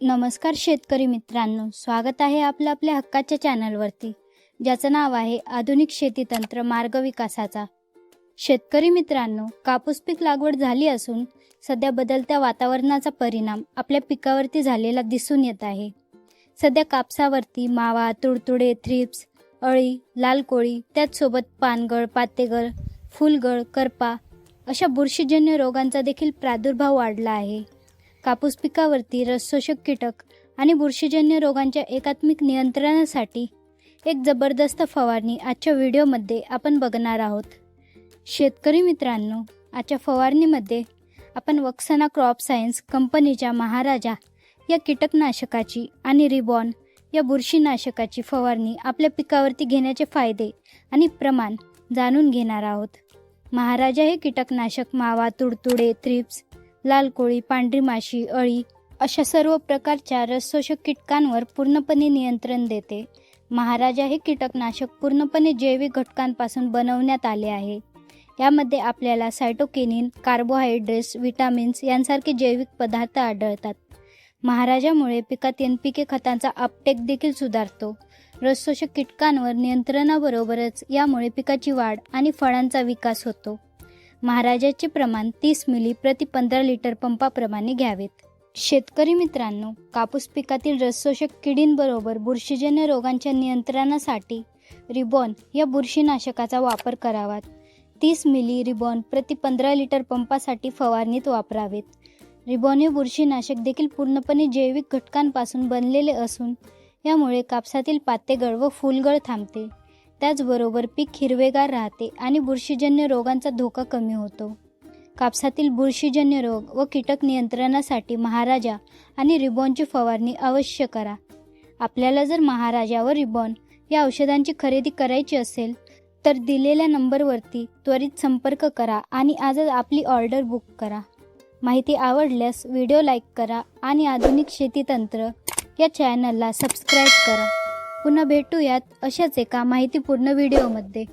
नमस्कार शेतकरी मित्रांनो स्वागत आहे आपलं आपल्या हक्काच्या चॅनलवरती ज्याचं नाव आहे आधुनिक शेती तंत्र मार्ग विकासाचा. शेतकरी मित्रांनो कापूस पीक लागवड झाली असून सध्या बदलत्या वातावरणाचा परिणाम आपल्या पिकावरती झालेला दिसून येत आहे. सध्या कापसावरती मावा तुडतुडे थ्रिप्स अळी लाल कोळी त्याचसोबत पानगळ पातेगळ फुलगळ करपा अशा बुरशीजन्य रोगांचा देखील प्रादुर्भाव वाढला आहे. कापूस पिकावरती रसशोषक कीटक आणि बुरशीजन्य रोगांच्या एकात्मिक नियंत्रणासाठी एक जबरदस्त फवारणी आजच्या व्हिडिओमध्ये आपण बघणार आहोत. शेतकरी मित्रांनो आजच्या फवारणीमध्ये आपण वक्सना क्रॉप सायन्स कंपनीच्या महाराजा या कीटकनाशकाची आणि रिबॉन या बुरशीनाशकाची फवारणी आपल्या पिकावरती घेण्याचे फायदे आणि प्रमाण जाणून घेणार आहोत. महाराजा हे कीटकनाशक मावा तुडतुडे थ्रिप्स लाल कोळी पांढरी माशी अळी अशा सर्व प्रकारच्या रसशोषक कीटकांवर पूर्णपणे नियंत्रण देते. महाराजा हे कीटकनाशक पूर्णपणे जैविक घटकांपासून बनवण्यात आले आहे. यामध्ये आपल्याला सायटोकेनिन कार्बोहायड्रेट्स विटामिन्स यांसारखे जैविक पदार्थ आढळतात. महाराजामुळे पिकात एन पी के खतांचा अपटेक देखील सुधारतो. रसशोषक कीटकांवर नियंत्रणाबरोबरच यामुळे पिकाची वाढ आणि फळांचा विकास होतो. महाराजाचे प्रमाण तीस मिली प्रति पंधरा लिटर पंपाप्रमाणे घ्यावेत. शेतकरी मित्रांनो कापूस पिकातील रसशोषक किडींबरोबर बुरशीजन्य रोगांच्या नियंत्रणासाठी रिबॉन या बुरशीनाशकाचा वापर करावा तीस मिली रिबॉन प्रति पंधरा लिटर पंपासाठी फवारणीत वापरावेत. रिबॉन हे बुरशीनाशक देखील पूर्णपणे जैविक घटकांपासून बनलेले असून यामुळे कापसातील पातेगळ व फुलगळ थांबते. त्याचबरोबर पीक हिरवेगार राहते आणि बुरशीजन्य रोगांचा धोका कमी होतो. कापसातील बुरशीजन्य रोग व कीटक नियंत्रणासाठी महाराजा आणि रिबॉनची फवारणी अवश्य करा. आपल्याला जर महाराजा व रिबॉन या औषधांची खरेदी करायची असेल तर दिलेल्या नंबरवरती त्वरित संपर्क करा आणि आजच आपली ऑर्डर बुक करा. माहिती आवडल्यास व्हिडिओ लाईक करा आणि आधुनिक शेती तंत्र या चॅनलला सबस्क्राईब करा. पुन्हा भेटूयात अशाच एका माहितीपूर्ण व्हिडिओमध्ये.